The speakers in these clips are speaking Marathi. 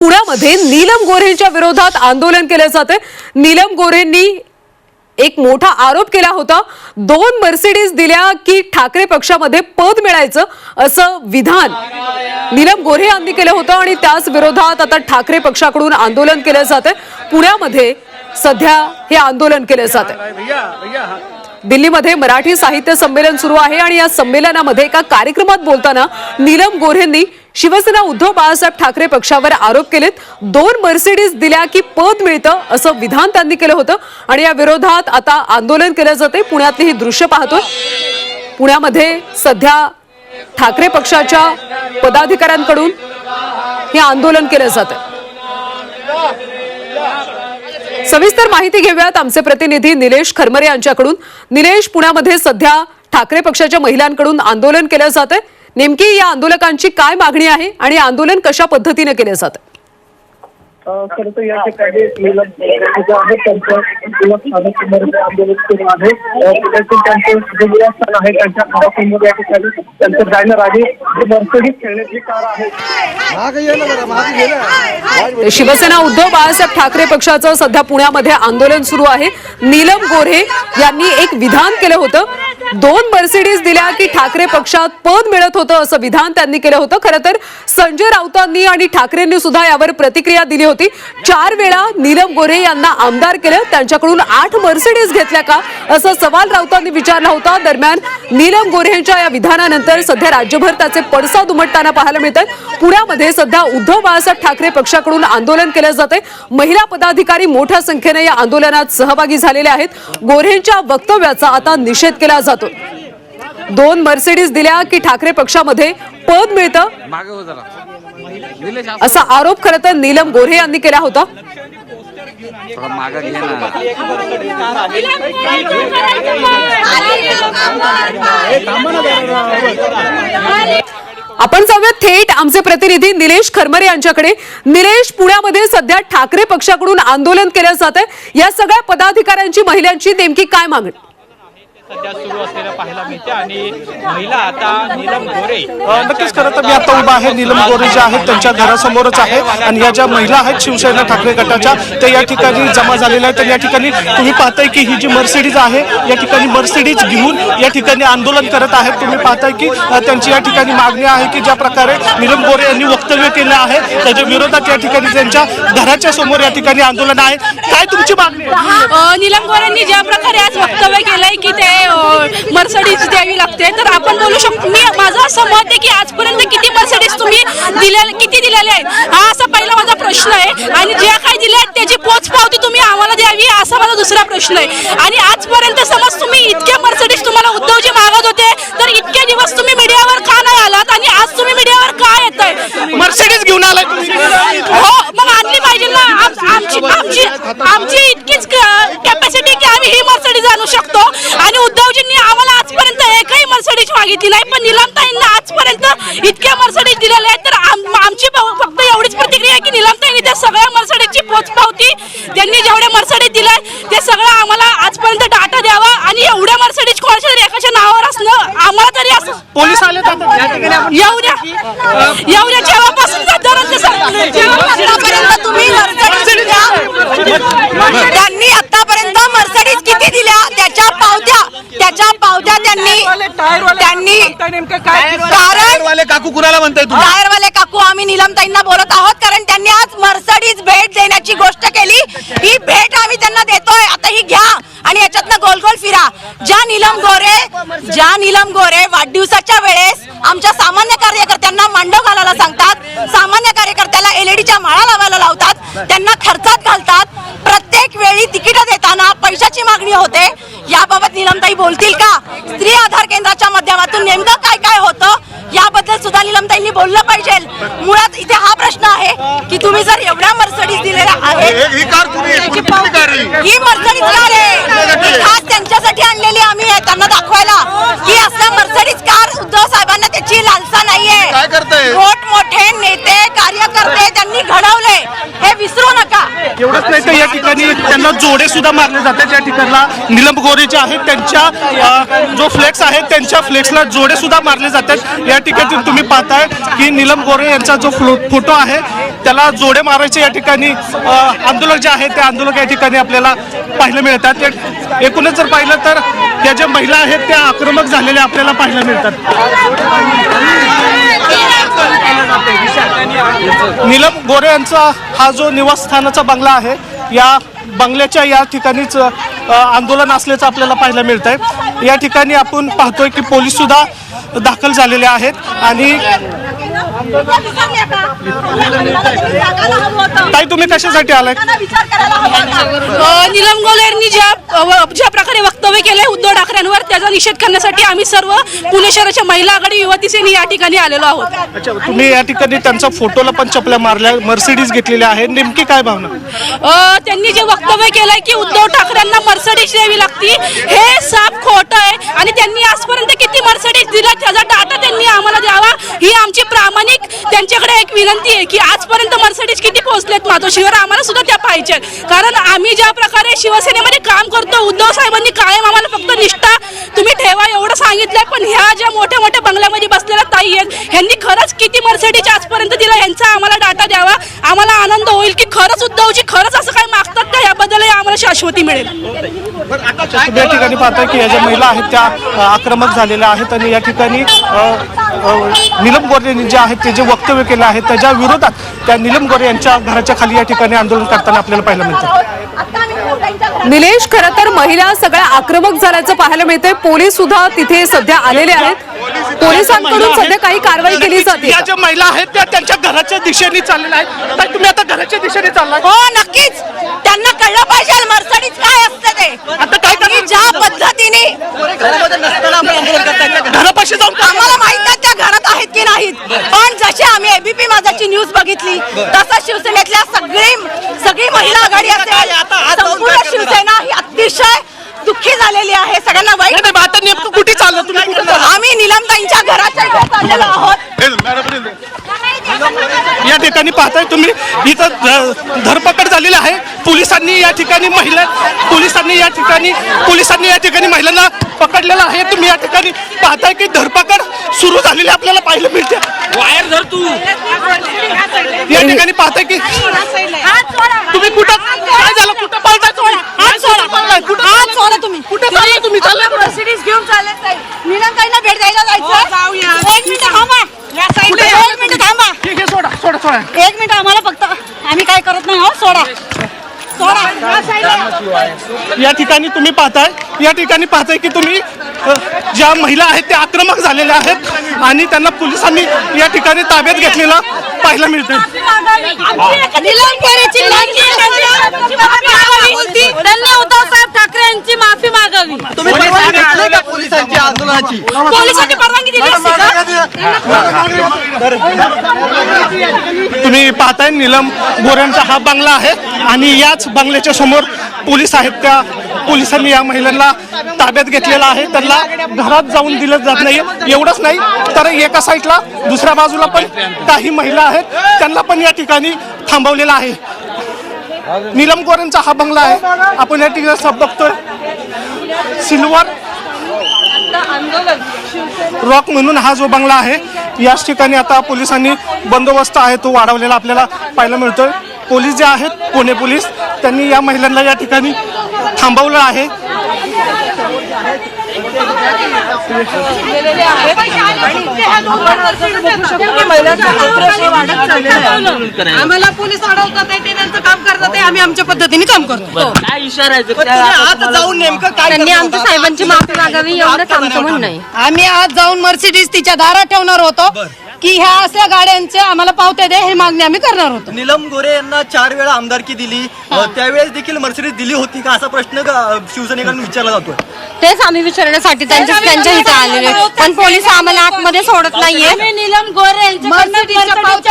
पुण्यामध्ये नीलम गोऱ्हेंच्या विरोधात आंदोलन केलं जाते नीलम गोऱ्हेंनी एक मोठा आरोप केला होता. दोन मर्सिडीज दिल्या की ठाकरे पक्षामध्ये पद मिळायचं असं विधान नीलम गोऱ्हे यांनी केलं होतं आणि त्याच विरोधात आता ठाकरे पक्षाकडून आंदोलन केलं जाते पुण्यामध्ये सध्या हे आंदोलन केलं जाते दिल्लीमध्ये मराठी साहित्य संमेलन सुरू आहे आणि या संमेलनामध्ये एका कार्यक्रमात बोलताना नीलम गोऱ्हेंनी शिवसेना उद्धव बाळासाहेब ठाकरे पक्षावर आरोप केलेत. दोन मर्सिडीज दिल्या की पद मिळतं असं विधान त्यांनी केलं होतं. आणि या विरोधात आता आंदोलन केलं जाते पुण्यातली ही दृश्य पाहतोय. पुण्यामध्ये सध्या ठाकरे पक्षाच्या पदाधिकाऱ्यांकडून हे आंदोलन केलं जातं सविस्तर माहिती घेऊयात आमचे प्रतिनिधी निलेश खरमरे यांच्याकडून. निलेश पुण्यामध्ये सध्या ठाकरे पक्षाच्या महिलांकडून आंदोलन केलं जात आहे नेमकी या आंदोलकांची काय मागणी आहे आणि आंदोलन कशा पद्धतीने केलं जातं? खरं तर या ठिकाणी आंदोलन सुरू आहे आहे त्यांच्या घरासमोर या ठिकाणी त्यांचं बॅनर आहे मर्सडीज खेळण्याची कार आहे. शिवसेना उद्धव बाळासाहेब ठाकरे पक्षाचं सध्या पुण्यामध्ये आंदोलन सुरू आहे. नीलम गोऱ्हे यांनी एक विधान केलं होतं. दोन मर्सिडीज दिल्या की ठाकरे पक्षात पद मिळत होतं असं विधान त्यांनी केलं होतं. खरं तर संजय राऊतांनी आणि ठाकरेंनी सुद्धा यावर प्रतिक्रिया दिली होती. चार वेळा नीलम गोरे यांना आमदार केलं. त्यांच्याकडून आठ मर्सिडीज घेतल्या का? असा सवाल राऊतांनी विचारला होता. दरम्यान नीलम गोऱ्हेंच्या या विधानानंतर सध्या राज्यभर त्याचे पडसाद उमटताना पाहायला मिळतात पुण्यामध्ये सध्या उद्धव बाळासाहेब ठाकरे पक्षाकडून आंदोलन केलं जाते महिला पदाधिकारी मोठ्या संख्येने या आंदोलनात सहभागी झालेले आहेत. गोरेंच्या वक्तव्याचा आता निषेध केला जातो दोन मर्सिडीज दिल्या की ठाकरे पक्षामध्ये पद मिळतं? हो असा आरोप खरं तर नीलम गोऱ्हे यांनी केला होता. आपण जाऊयात थेट आमचे प्रतिनिधी निलेश खरमरे यांच्याकडे. निलेश पुण्यामध्ये सध्या ठाकरे पक्षाकडून आंदोलन केलं जात आहे या सगळ्या पदाधिकाऱ्यांची महिलांची नेमकी काय मागणी? सध्या सुरू असलेलं पाहायला मिळते आणि महिला आता नीलम गोरे नक्कीच खरं तर मी आता उभा आहे. नीलम गोरे ज्या आहेत त्यांच्या घरासमोरच आहे आणि या ज्या महिला आहेत शिवसेना ठाकरे गटाच्या त्या या ठिकाणी जमा झालेल्या आहेत. आणि या ठिकाणी तुम्ही पाहताय की ही जी मर्सिडीज आहे या ठिकाणी मर्सिडीज घेऊन या ठिकाणी आंदोलन करत आहेत. तुम्ही पाहताय की त्यांची या ठिकाणी मागणी आहे की ज्या प्रकारे नीलम गोरे यांनी वक्तव्य केलं आहे त्याच्या विरोधात या ठिकाणी त्यांच्या घराच्या समोर या ठिकाणी आंदोलन आहे. काय तुमची मागणी नीलम गोरेंनी ज्या प्रकारे आज वक्तव्य केलंय की ते मर्सडीज द्यावी लागते. तर आपण बोलू शकतो मी माझं असं मत आहे की आजपर्यंत किती मर्सडीज तुम्ही दिले किती दिलेले आहेत? हा असा पहिला माझा प्रश्न आहे. आणि ज्या काही दिल्या आहेत त्याची पोच पावती तुम्ही आम्हाला द्यावी असा माझा दुसरा प्रश्न आहे. आणि आजपर्यंत समज तुम्ही इतक्या मर्सडीज तुम्हाला उद्धवजी मागत होते तर इतके दिवस तुम्ही मीडियावर का नाही आलात? आणि आज तुम्ही मीडियावर का येत आहे मर्सिडीज घेऊन आलाय हो मग आणली पाहिजे ना. आम- आमची आमची आमची इतकीच आम्ही ही मर्सडीज आणू शकतो. आणि उद्धवजींनी आम्हाला आजपर्यंत एकही मर्सडीज मागितली नाही पण निलामताईंना आजपर्यंत इतक्या मर्सडीज दिलेल्या आहेत. तर आम- आमची फक्त एवढीच प्रतिक्रिया आहे की निलामताईंनी त्या सगळ्या मर्सडीजची पोचपावती त्यांनी जेवढ्या मर्सडीज दिलाय ते सगळं आम्हाला आजपर्यंत डाटा द्यावा. आणि एवढ्या मर्सडीज कोणाच्या तरी एकाच्या नावावर असणं आम्हाला तरी असं पोलीस आले येऊ द्या येऊ द्या जेव्हापासून साधारण तसं- जेव्हापासून तुम्ही मर्सडीज दिल्या त्यांनी आतापर्यंत मर्सडीज किती दिल्या त्याच्या पावत्या त्याच्या पावत्या त्यांनी त्यांनी कारण वाले काकू कुणाला म्हणताय तुम्ही? टायरवाले काकू आम्ही निलमताईंना बोलत आहोत कारण त्यांनी आज मर्सडीज भेट देण्याची गोष्ट केली. ही भेट आम्ही त्यांना देतोय. आता ही घ्या. आणि याच्यातनं गोल गोल फिरा. ज्या नीलम गोरे ज्या नीलम गोरे वाढदिवसाच्या वेळेस आमच्या सामान्य कार्यकर्त्यांना मांडव घालायला सांगतात सामान्य कार्यकर्त्याला एलईडीच्या माळा लावायला लावतात त्यांना खर्चात घालतात. प्रत्येक वेळी तिकीट देताना पैशाची मागणी होते. याबाबत नीलमताई बोलतील का? स्त्री आधार केंद्राच्या माध्यमातून नेमकं काय काय होतं याबद्दल सुद्धा निलमताईंनी बोललं पाहिजे. मुळात इथे हा प्रश्न आहे की तुम्ही जर एवढ्या मर्सडीज दिलेल्या आहेत ही? ही मर्सडीज कार आहे. खास त्यांच्यासाठी आणलेली आम्ही आहे त्यांना दाखवायला. की असल्या मर्सडीज कार उद्धव साहेबांना त्याची लालसा नाहीये? मोठमोठे नेते कार्यकर्ते त्यांनी घडवले. हे विसरू नका. एवढंच नाही तर या ठिकाणी त्यांना जोडे सुद्धा मारले जातात. या ठिकाणला निलम गोरे जे आहेत त्यांच्या जो फ्लेक्स आहेत त्यांच्या फ्लेक्सला जोडे सुद्धा मारले जातात. या ठिकाणी तुम्ही पाहताय की निलम गोरे यांचा जो फ्लो- फोटो आहे त्याला जोडे मारायचे या ठिकाणी आंदोलक जे आहे ते आंदोलक या ठिकाणी आपल्याला पाहायला मिळतात. एकूणच जर पाहिलं तर या ज्या महिला आहेत त्या आक्रमक झालेल्या आपल्याला पाहायला मिळतात. नीलम गोरे यांचा हा जो निवासस्थानाचा बंगला आहे या बंगल्याच्या या ठिकाणीच आंदोलन असल्याचं आपल्याला पाहायला मिळत आहे या ठिकाणी आपण पाहतोय की पोलीस सुद्धा दाखल झालेले आहेत आणि ताई तुम्ही कशासाठी आलाय? निलम गोलेरनी ज्या ज्या प्रकारे वक्तव्य केलंय उद्धव ठाकरेंवर त्याचा निषेध करण्यासाठी आम्ही सर्व पुणे शहराच्या महिला आघाडी युवती सेने या ठिकाणी आलेलो आहोत. तुम्ही या ठिकाणी त्यांचा फोटोला पण चपल्या मारल्या मर्सिडीज घेतलेल्या आहे नेमकी काय भावना? त्यांनी जे वक्तव्य केलंय की उद्धव ठाकरेंना मर्सडीज द्यावी लागती हे साफ खोटं आहे. आणि त्यांनी आजपर्यंत किती मर्सडीज दिला त्याचा डाटा त्यांनी आम्हाला द्यावा ही आमची प्रामाणिक त्यांच्याकडे एक विनंती आहे की आजपर्यंत मर्सडीज किती पोहोचलेत? मातोश्रीवर आम्हाला सुद्धा त्या पाहिजे. कारण आम्ही ज्या प्रकारे शिवसेनेमध्ये काम करतो उद्धव साहेबांनी कायम आम्हाला फक्त निष्ठा तुम्ही ठेवा एवढं सांगितलंय पण ह्या ज्या मोठ्या मोठ्या बंगल्यामध्ये बसलेल्या ताई आहेत ह्यांनी खरंच किती मर्सडीज आजपर्यंत दिला यांचा आम्हाला डाटा द्यावा. आम्हाला आनंद होईल की खरंच उद्धवजी खरंच असं काय मागतात का याबद्दल आम्हाला शाश्वती मिळेल. या ठिकाणी पाहताय की या ज्या महिला आहेत त्या आक्रमक झालेल्या आहेत आणि या ठिकाणी निलम गोरे जे आहेत ते जे वक्तव्य केलं आहे त्याच्या विरोधात त्या निलम गोरे यांच्या घराच्या खाली या ठिकाणी आंदोलन करताना आपल्याला पाहायला मिळतं. निलेश खरं तर महिला सगळ्या आक्रमक झाल्याचं पाहायला मिळतंय. पोलीस सुद्धा तिथे सध्या आलेले आहेत. पोलिसांकडून सध्या काही कारवाई केली जाते. या ज्या महिला आहेत त्या त्यांच्या घराच्या दिशेने चाललेल्या आहेत. तुम्ही आता घराच्या दिशेने चाललाय. हो नक्कीच. त्यांना कळलं पाहिजे मर्सडीज काय असतं ते. ज्या पद्धतीने आम्हाला माहीत नाही त्या घरात आहेत की नाहीत. पण जशी आम्ही एबीपी माझाची न्यूज बघितली तसं शिवसेनेतल्या सगळी सगळी महिला आघाडी असेल संपूर्ण शिवसेना ही अतिशय दुःखी झालेली आहे. सगळ्यांना वाईट नाही, आता नेमकं कुठे चाललं? तुम्ही आम्ही निलमताईंच्या घराच्या चाललेलो आहोत. या ठिकाणी पाहताय तुम्ही. इथं धरपकड झालेली आहे. पोलिसांनी या ठिकाणी महिला पोलिसांनी या ठिकाणी पोलिसांनी या ठिकाणी महिलांना पकडलेलं आहे. तुम्ही या ठिकाणी पाहताय की धरपकड सुरू झालेली आपल्याला पाहिलं मिळते वायर धर तू या ठिकाणी पाहताय की तुम्ही कुठं काय झालं कुठं पाळताय तुम्ही हात सोडा पाळताय? कुठं हात सोडा तुम्ही कुठे चाललाय तुम्ही चाललाय कुठं? मर्सिडीज घेऊन चालले निलमताईंना भेट द्यायला जायचं एक मिनिट थांबा एक मिनिट थांबा ठीक आहे सोडा सोडा सोडा एक मिनिट आम्हाला फक्त आम्ही काय करत नाही हो सोडा सोडा या ठिकाणी तुम्ही पाहताय या ठिकाणी पाहताय की तुम्ही ज्या महिला आहेत त्या आक्रमक झालेल्या आहेत आणि त्यांना पोलिसांनी या ठिकाणी ताब्यात घेतलेलं पाहायला मिळतं त्यांनी उद्धव साहेब ठाकरे यांची माफी मागावी. पोलिसांची आंदोलनाची? पोलिसांनी परवानगी दिली तुम्ही पाहताय निलम गोऱ्यांचा हा बंगला आहे आणि याच बंगल्याच्या समोर पोलीस आहेत. त्या पोलिसांनी या महिलांना ताब्यात घेतलेला आहे. त्यांना घरात जाऊन दिलं जात नाही एवढंच नाही तर एका साईडला दुसऱ्या बाजूला पण काही महिला आहेत. त्यांना पण या ठिकाणी थांबवलेला आहे. निलम गोऱ्यांचा हा बंगला आहे. आपण या ठिकाणी सब बघतोय. सिल्वर रॉक म्हणून हा जो बंगला आहे याच ठिकाणी आता पोलिसांनी बंदोबस्त आहे तो वाढवलेला आपल्याला पाहायला मिळतोय. पोलीस जे आहेत पुणे पोलीस त्यांनी या महिलांना या ठिकाणी थांबवलं आहे. आम्हाला पोलीस अडवतात ते त्यांचं काम करतात आम्ही आमच्या पद्धतीने काम करतो. काय इशारा जाऊन नेमकं काय त्यांनी आमच्या साहेबांची माफी मागावी एवढंच आमचं म्हणणं आहे. आम्ही आज जाऊन मर्सिडीज तिच्या दारात ठेवणार होतो की ह्या असल्या गाड्यांचे आम्हाला पावत्या दे हे मागणी आम्ही करणार होतो. नीलम गोरे यांना चार वेळा आमदारकी दिली. त्यावेळेस देखील मर्सिडीज दिली होती का? असा प्रश्न शिवसैनिकांना विचारला जातोय. तेच आम्ही विचारण्यासाठी त्यांच्या त्यांच्या इथे आलेले. पण पोलीस आम्हाला आतमध्ये सोडत नाहीये. निलम गोरे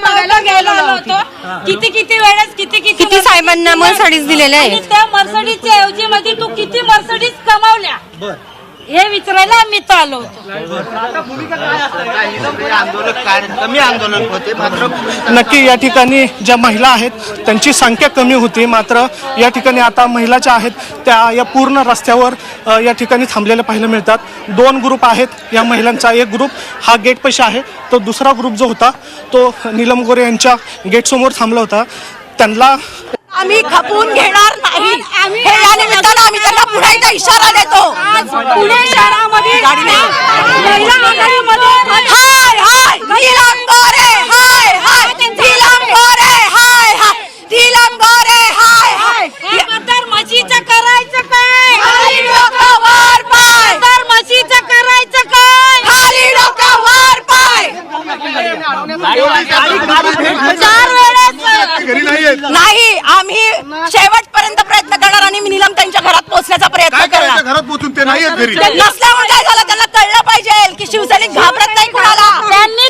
मागायला गेलो होतो. किती किती वेळेस किती किती किती साहेबांना मर्सडीज दिलेले आणि आहेत त्या मर्सडीजच्या ऐवजी मध्ये तू किती मर्सडीज कमावल्या? बर. हे विचारायला आम्ही इथं आलो होतो. कमी आंदोलन होते मात्र नक्की या ठिकाणी ज्या महिला आहेत त्यांची संख्या कमी होती मात्र या ठिकाणी आता महिला ज्या आहेत त्या या पूर्ण रस्त्यावर अ, या ठिकाणी थांबलेल्या पाहायला मिळतात. दोन ग्रुप आहेत या महिलांचा. एक ग्रुप हा गेट पैसे आहे. तो दुसरा ग्रुप जो होता तो नीलम गोरे यांच्या गेटसमोर थांबला होता. त्यांना आम्ही खपवून घेणार नाही. हे या निमित्तानं आम्ही त्यांना पुन्हा एकदा इशारा देतो. पुणे शहरामध्ये हाय हाय नीलम गोरे हाय हाय. नीलम गोरे हाय हाय. नीलम गोरे हाय. हाय मतदार म्हशीचं करायचं काय? खाली डोकं वर पाय. मतदार म्हशीचं करायचं काय? खाली डोकं वर पाय. चार नाही आम्ही शेवटपर्यंत प्रयत्न करणार आणि मी निलम त्यांच्या घरात पोहोचण्याचा प्रयत्न करणार. करायचं घरात पोहोचून ते नाही नसल्यामुळे काय झालं? त्यांना कळलं पाहिजे की शिवसैनिक घाबरत नाही कुणाला. त्यांनी